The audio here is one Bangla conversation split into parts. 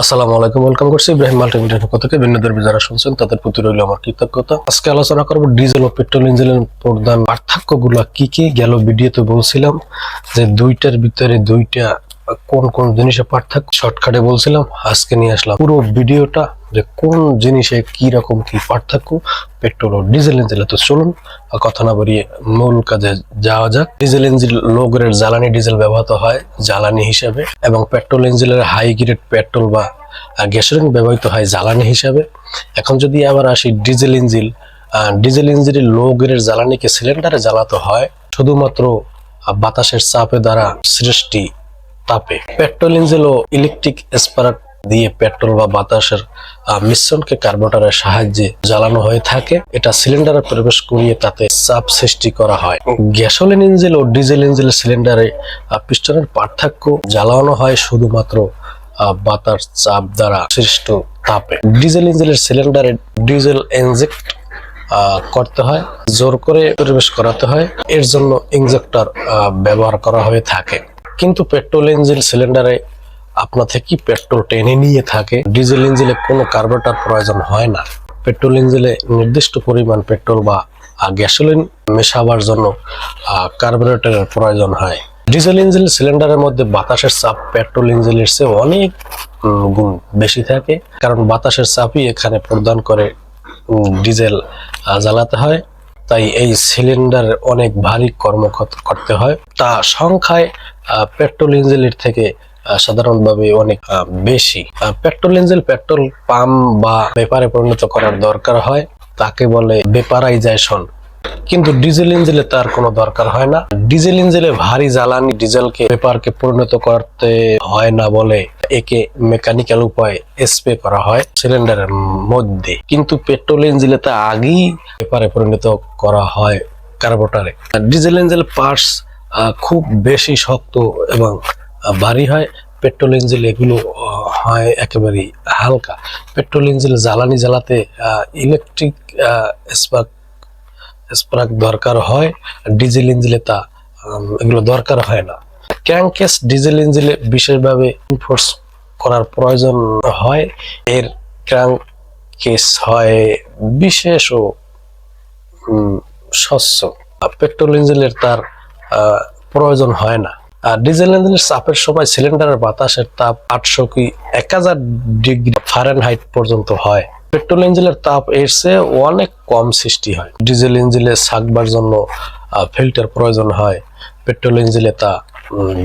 আসসালামু আলাইকুম ওয়েলকাম করছি ইব্রাহিম মাল্টিমিডিয়ার পক্ষ থেকে। ধর্মী যারা শুনছেন, তাদের প্রতি রইল আমার কৃতজ্ঞতা। আজকে আলোচনা করব ডিজেল ও পেট্রোল ইঞ্জিনের প্রধান পার্থক্যগুলা কি কি? গেল ভিডিওতে বলছিলাম যে দুইটার ভিতরে দুইটা কোন কোন জিনিসে পার্থক্য? শর্টকাটে বলছিলাম, আজকে নিয়ে আসলাম। পুরো ভিডিওটা যে কোন জিনিসে কি রকম কি পার্থক্য? পেট্রোল ও ডিজেল ইঞ্জিনে তো চলুন কথা না বাড়িয়ে মূল কাজে যাওয়া যাক। ডিজেল ইঞ্জিন লো গ্রেড জ্বালানি ডিজেল ব্যবহৃত হয় জ্বালানি হিসাবে এবং পেট্রোল ইঞ্জিনের হাই গ্রেড পেট্রোল বা গ্যাসোলিন ব্যবহৃত হয় জ্বালানি হিসাবে। এখন যদি আবার আসি ডিজেল ইঞ্জিন ডিজেল ইঞ্জিনের লো গ্রেড জ্বালানিকে সিলিন্ডারে জ্বালাতে হয়, শুধুমাত্র বাতাসের চাপে দ্বারা সৃষ্টি তাপে। পেট্রোল ইঞ্জিন ও ইলেকট্রিক স্পার্ক দিয়ে পেট্রোল বা বাতাসের মিশ্রণকে কার্বোরেটরের সাহায্যে জ্বালানো হয়ে থাকে। এটা সিলিন্ডারে প্রবেশ করিয়ে তাতে চাপ সৃষ্টি করা হয়। গ্যাসোলিন ইঞ্জিন ও ডিজেল ইঞ্জিন সিলিন্ডারে পিস্টনের পার্থক্য জ্বালানো হয় শুধুমাত্র বাতাস চাপ দ্বারা সৃষ্ট তাপে। ডিজেল ইঞ্জিনের সিলিন্ডারে ডিজেল ইনজেক্ট করতে হয়, জোর করে পরিবেশ করাতে হয়। এর জন্য ইনজেক্টর ব্যবহার করা হয়ে থাকে। কিন্তু পেট্রোল ইঞ্জিন সিলিন্ডারে আপনা থেকে পেট্রোল টেনে নিয়ে থাকে। ডিজেল ইঞ্জিনে কোনো কার্বোরেটর প্রয়োজন হয় না। পেট্রোল ইঞ্জিনে নির্দিষ্ট পরিমাণ পেট্রোল বা গ্যাসোলিন মেশাবার জন্য কার্বোরেটরের প্রয়োজন হয়। ডিজেল ইঞ্জিন সিলিন্ডারের মধ্যে বাতাসের চাপ পেট্রোল ইঞ্জিনের চেয়ে অনেক গুণ বেশি থাকে। কারণ বাতাসের চাপই এখানে প্রদান করে ডিজেল জ্বালাতে হয়। তাই এই সিলিন্ডার অনেক ভারী কর্ম করতে হয়। তা সংখ্যায় পেট্রোল ইঞ্জিনের থেকে সাধারণভাবে অনেক বেশি। পেট্রোল ইঞ্জিন পেট্রোল পাম্প বা পেপারে পরিণত করার দরকার হয়। তাকে বলে বেপারাইজেশন। কিন্তু ডিজেল ইঞ্জিনে তার কোনো দরকার হয় না। ডিজেল ইঞ্জিনে ভারী জ্বালানি ডিজেলকে পেপারকে পরিণত করতে হয় না বলে একে মেকানিক্যাল উপায়ে স্প্রে করা হয় সিলিন্ডারের মধ্যে। কিন্তু পেট্রোল ইঞ্জিনে তা আগেই পেপারে পরিণত করা হয় কার্বোটারে ডিজেল ইঞ্জিন পার্টস খুব বেশি শক্ত এবং ভারী হয় পেট্রোল ইঞ্জিন এগুলো হয় একেবারেই হালকা। পেট্রোল ইঞ্জিন জ্বালানি জ্বালাতে ইলেকট্রিক স্পার্ক স্পার্ক দরকার হয় ডিজেল ইঞ্জিনে তা এগুলো দরকার হয় না। ক্যাঙ্কেস ডিজেল ইঞ্জিনে বিশেষভাবে ইনফোর্স করার প্রয়োজন হয়। এর ক্র্যাঙ্কেস হয় বিশেষ ও স্বচ্ছ। পেট্রোল ইঞ্জিনের তার প্রয়োজন হয় না। আর ডিজেল ইঞ্জিনের চাপের সময় সিলিন্ডারের বাতাসের তাপ আটশো কি এক হাজার ডিগ্রি ফারেনহাইট পর্যন্ত হয়। পেট্রোল ইঞ্জিনের তাপ এর চেয়ে অনেক কম সৃষ্টি হয়। ডিজেল ইঞ্জিনে ছাকবার জন্য ফিল্টার প্রয়োজন হয়। পেট্রোল ইঞ্জিনে তা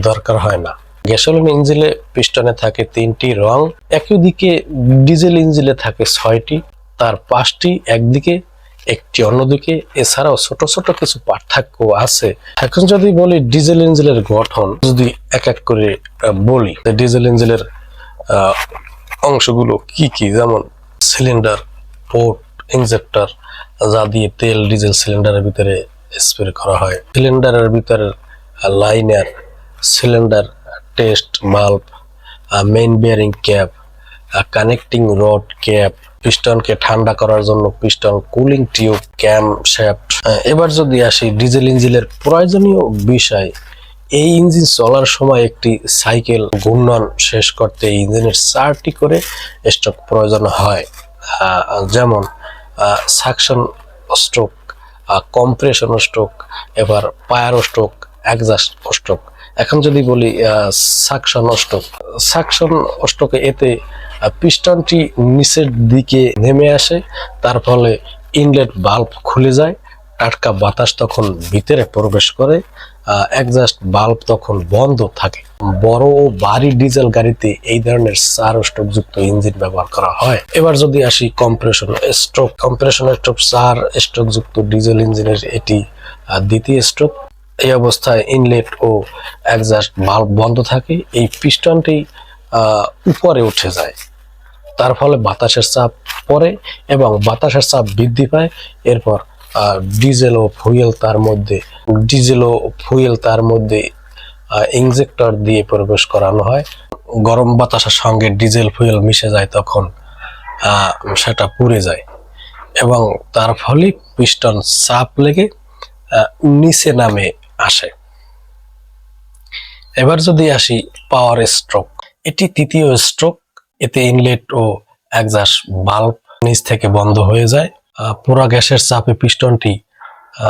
দরকার হয় না। গ্যাসোলিন ইঞ্জিলে পিস্টনে থাকে তিনটি রং, একই দিকে ডিজেল ইঞ্জিলে থাকে ছয়টি, তার পাঁচটি একদিকে, একটি অন্যদিকে। এছাড়াও ছোট ছোট কিছু পার্থক্য আছে। এখন যদি বলি ডিজেল ইঞ্জিনের গঠন, যদি এক এক করে বলি ডিজেল ইঞ্জিনের অংশগুলো কি কি? যেমন সিলিন্ডার, পোর্ট, ইনজেক্টর, যা দিয়ে তেল ডিজেল সিলিন্ডারের ভিতরে স্প্রে করা হয়। সিলিন্ডারের ভিতরে liner cylinder test bulb main bearing cap connecting rod cap পিস্টনকে ঠান্ডা করার জন্য piston cooling tube camshaft এবার যদি আসি ডিজেল ইঞ্জিনের প্রয়োজনীয় বিষয়, এই ইঞ্জিন চলার সময় একটি সাইকেল ঘূর্ণন শেষ করতে এই ইঞ্জিনের চারটি করে স্ট্রোক প্রয়োজন হয়। যেমন সাকশন স্ট্রোক কম্প্রেশন স্ট্রোক এবার পায়ার স্ট্রোক একজাস্ট স্ট্রোক এখন যদি বলি সাকশন স্ট্রোক সাকশন স্ট্রোকে এতে পিস্টনটি নিচের দিকে নেমে আসে, তার ফলে ইনলেট বাল্ব খুলে যায়, টাটকা বাতাস তখন ভিতরে প্রবেশ করে একজাস্ট বাল্ব তখন বন্ধ থাকে। বড় ও ভারী ডিজেল গাড়িতে এই ধরনের চার স্ট্রোক যুক্ত ইঞ্জিন ব্যবহার করা হয়। এবার যদি আসি কম্প্রেশন স্ট্রোক কম্প্রেশন স্ট্রোক চার স্ট্রোক যুক্ত ডিজেল ইঞ্জিনের এটি দ্বিতীয় স্ট্রোক। এই অবস্থায় ইনলেট ও একজাস্ট বাল্ব বন্ধ থাকে, এই পিস্টনটি উপরে উঠে যায়। তার ফলে বাতাসের চাপ পড়ে এবং বাতাসের চাপ বৃদ্ধি পায়। এরপর ডিজেল ও ফুয়েল তার মধ্যে ডিজেল ও ফুয়েল তার মধ্যে ইনজেক্টর দিয়ে প্রবেশ করানো হয়। গরম বাতাসের সঙ্গে ডিজেল ফুয়েল মিশে যায় তখন সেটা পুড়ে যায়। এবং তার ফলে পিস্টন চাপ লেগে নিচে নামে আসে। এবার যদি আসি পাওয়ার স্ট্রোক এটি তৃতীয় স্ট্রোক এতে ইনলেট ও একজাস্ট বাল্ব নিচ থেকে বন্ধ হয়ে যায়। পুরা গ্যাসের চাপে পিস্টনটি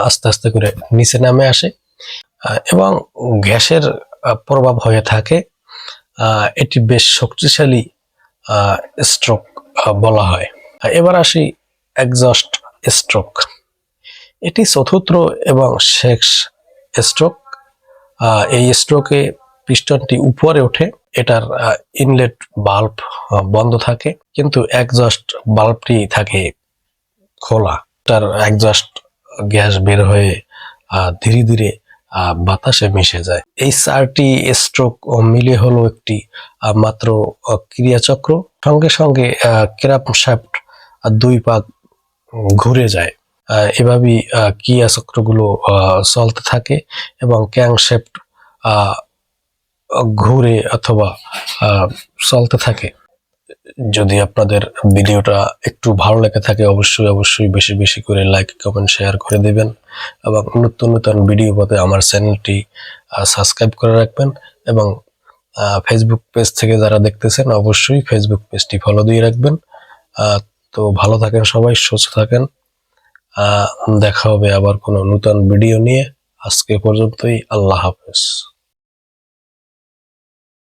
আস্তে আস্তে করে নিচে নামে আসে। এবং গ্যাসের প্রভাব হয়ে থাকে এটি বেশ শক্তিশালী স্ট্রোক বলা হয়। এবার আসি একজস্ট স্ট্রোক এটি চতুর্থ এবং শেষ স্ট্রোক এই স্ট্রোকে পিস্টনটি উপরে ওঠে, এটার ইনলেট বাল্ব বন্ধ থাকে, কিন্তু একজস্ট বাল্বটি থাকে খোলা। তার একজস্ট গ্যাস বের হয়ে ধীরে ধীরে বাতাসে মিশে যায়। এই চারটি স্ট্রোক মিলে হলো একটি মাত্র ক্রিয়াচক্র। সঙ্গে সঙ্গে ক্রাপ শ্যাফট দুই পাক ঘুরে যায়। এভাবেই ক্রিয়া চক্রগুলো চলতে থাকে এবং ক্যাংশেপ্ট ঘুরে অথবা চলতে থাকে। যদি আপনাদের ভিডিওটা একটু ভালো লেগে থাকে, অবশ্যই অবশ্যই বেশি বেশি করে লাইক কমেন্ট শেয়ার করে দেবেন এবং নতুন নতুন ভিডিও পেতে আমার চ্যানেলটি সাবস্ক্রাইব করে রাখবেন এবং ফেসবুক পেজ থেকে যারা দেখতেছেন, অবশ্যই ফেসবুক পেজটি ফলো দিয়ে রাখবেন। তো ভালো থাকেন সবাই, সুস্থ থাকেন। দেখা হবে আবার কোনো নতুন ভিডিও নিয়ে। আজকে পর্যন্তই আল্লাহ হাফেজ।